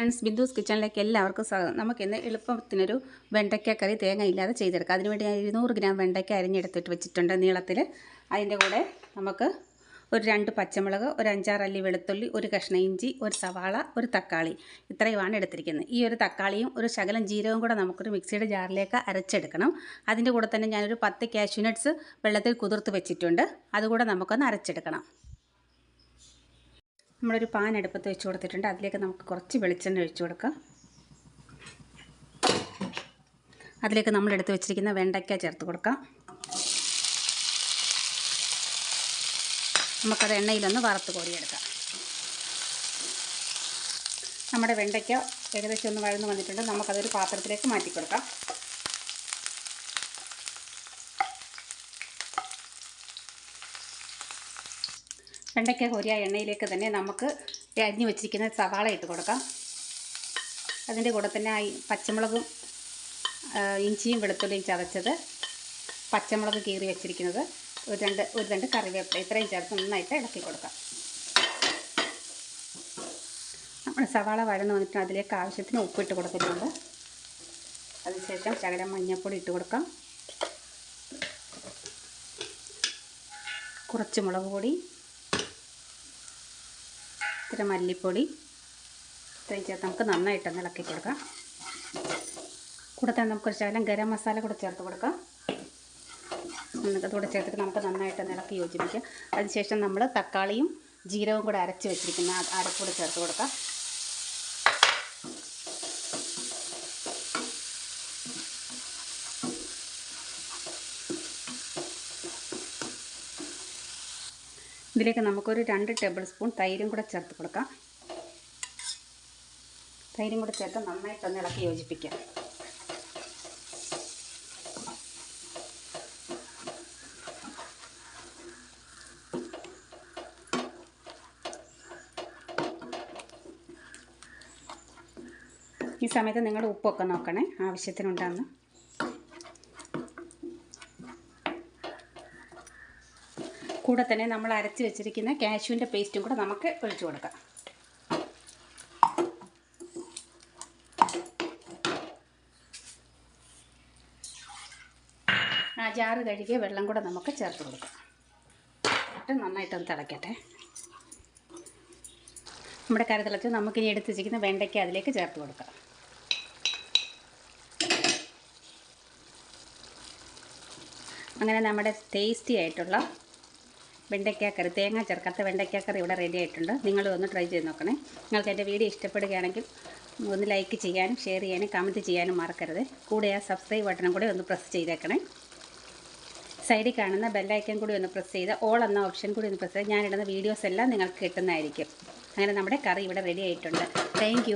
Friends ബിന്ദുസ് കിച്ചണിലേക്ക് എല്ലാവർക്കും സ്വാഗതം. നമുക്കിന്ന് എളുപ്പത്തിനൊരു വെണ്ടയ്ക്ക കറി തേങ്ങ ഇല്ലാതെ ചെയ്തെടുക്കാം. അതിനുവേണ്ടി ഞാൻ ഇരുന്നൂറ് ഗ്രാം വെണ്ടയ്ക്ക അരിഞ്ഞെടുത്തിട്ട് വെച്ചിട്ടുണ്ട് നീളത്തിൽ. അതിന്റെ കൂടെ നമുക്ക് ഒരു രണ്ട് പച്ചമുളക് ഒരു അഞ്ചാറല്ലി വെളുത്തുള്ളി ഒരു കഷ്ണ ഇഞ്ചി ഒരു സവാള ഒരു തക്കാളി ഇത്രയുമാണ് എടുത്തിരിക്കുന്നത്. ഈ ഒരു തക്കാളിയും ഒരു ശകലം ജീരകവും കൂടെ നമുക്കൊരു മിക്സിയുടെ ജാറിലേക്ക് അരച്ചെടുക്കണം. അതിന്റെ കൂടെ തന്നെ ഞാനൊരു പത്ത് കാഷ്യൂ നട്ട്സ് വെള്ളത്തിൽ കുതിർത്ത് വെച്ചിട്ടുണ്ട്. അതുകൂടെ നമുക്കൊന്ന് അരച്ചെടുക്കണം. നമ്മളൊരു പാൻ അടുപ്പത്ത് വെച്ച് കൊടുത്തിട്ടുണ്ട്. അതിലേക്ക് നമുക്ക് കുറച്ച് വെളിച്ചെണ്ണ ഒഴിച്ചു കൊടുക്കാം. അതിലേക്ക് നമ്മൾ എടുത്ത് വെച്ചിരിക്കുന്ന വെണ്ടയ്ക്ക ചേർത്ത് കൊടുക്കാം. നമുക്കത് എണ്ണയിലൊന്ന് വറുത്ത് കോരിയെടുക്കാം. നമ്മുടെ വെണ്ടയ്ക്ക ഏകദേശം ഒന്ന് വഴന്ന് വന്നിട്ടുണ്ട്. നമുക്കതൊരു പാത്രത്തിലേക്ക് മാറ്റി കൊടുക്കാം വെണ്ടയ്ക്ക കോരിയ എണ്ണയിലേക്ക് തന്നെ നമുക്ക് അരിഞ്ഞു വെച്ചിരിക്കുന്ന സവാള ഇട്ട് കൊടുക്കാം. അതിന്റെ കൂടെ തന്നെ പച്ചമുളകും ഇഞ്ചിയും വെളുത്തുള്ളിയും ചതച്ചത് പച്ചമുളക് കീറി വെച്ചിരിക്കുന്നത് ഒരു രണ്ട് ഒരു രണ്ട് കറിവേപ്പില ഇത്രയും ചേർത്ത് നന്നായിട്ട് ഇളക്കി കൊടുക്കാം. നമ്മൾ സവാള വഴന്ന് വന്നിട്ട് അതിലേക്ക് ആവശ്യത്തിന് ഉപ്പിട്ട് കൊടുത്തിട്ടുണ്ട്. അതിനുശേഷം ശകലം മഞ്ഞൾപ്പൊടി ഇട്ട് കൊടുക്കാം. കുറച്ച് മുളക് പൊടി ഇത്തിരി മല്ലിപ്പൊടി ഇത്രയും ചേർത്ത് നമുക്ക് നന്നായിട്ട് ഇളക്കി കൊടുക്കാം. കൂടെ തന്നെ നമുക്ക് ശകലം ഗരം മസാല കൂടെ ചേർത്ത് കൊടുക്കാം. അതുകൂടെ ചേർത്തിട്ട് നമുക്ക് നന്നായിട്ട് ഇളക്കി യോജിപ്പിക്കാം. അതിനുശേഷം നമ്മൾ തക്കാളിയും ജീരകവും കൂടെ അരച്ച് വെച്ചിരിക്കുന്ന അരപ്പൂടെ ചേർത്ത് കൊടുക്കാം. ഇതിലേക്ക് നമുക്കൊരു രണ്ട് ടേബിൾ സ്പൂൺ തൈരും കൂടെ ചേർത്ത് കൊടുക്കാം. തൈരും കൂടെ ചേർത്ത് നന്നായിട്ടൊന്ന് ഇളക്കി യോജിപ്പിക്കാം. ഈ സമയത്ത് നിങ്ങളുടെ ഉപ്പൊക്കെ നോക്കണേ ആവശ്യത്തിനുണ്ടാകുന്ന കൂടെ തന്നെ നമ്മൾ അരച്ച് വെച്ചിരിക്കുന്ന കാഷ്യൂവിന്റെ പേസ്റ്റും കൂടെ നമുക്ക് ഒഴിച്ചു കൊടുക്കാം. ആ ജാറ് കഴുകിയ വെള്ളം കൂടെ നമുക്ക് ചേർത്ത് കൊടുക്കാം. എന്നിട്ട് നന്നായിട്ടൊന്ന് തിളയ്ക്കട്ടെ നമ്മുടെ കറി തിളച്ച് നമുക്കിനി എടുത്ത് വെച്ചിരിക്കുന്ന വെണ്ടയ്ക്ക അതിലേക്ക് ചേർത്ത് കൊടുക്കാം. അങ്ങനെ നമ്മുടെ ടേസ്റ്റി ആയിട്ടുള്ള വെണ്ടയ്ക്കാക്കറി തേങ്ങ ചേർക്കാത്ത വെണ്ടയ്ക്കാക്കറി ഇവിടെ റെഡി ആയിട്ടുണ്ട്. നിങ്ങൾ ഒന്ന് ട്രൈ ചെയ്ത് നോക്കണേ. നിങ്ങൾക്ക് എന്റെ വീഡിയോ ഇഷ്ടപ്പെടുകയാണെങ്കിൽ ഒന്ന് ലൈക്ക് ചെയ്യാനും ഷെയർ ചെയ്യാനും കമന്റ് ചെയ്യാനും മറക്കരുത്. കൂടെ ആ സബ്സ്ക്രൈബ് ബട്ടണും കൂടി ഒന്ന് പ്രസ് ചെയ്തേക്കണേ. സൈഡിൽ കാണുന്ന ബെല്ലൈക്കൻ കൂടി ഒന്ന് പ്രസ് ചെയ്ത് ഓൾ എന്ന ഓപ്ഷൻ കൂടി ഒന്ന് പ്രസ് ചെയ്ത് ഞാനിടുന്ന വീഡിയോസ് എല്ലാം നിങ്ങൾക്ക് കിട്ടുന്നതായിരിക്കും. അങ്ങനെ നമ്മുടെ കറി ഇവിടെ റെഡി ആയിട്ടുണ്ട്. താങ്ക്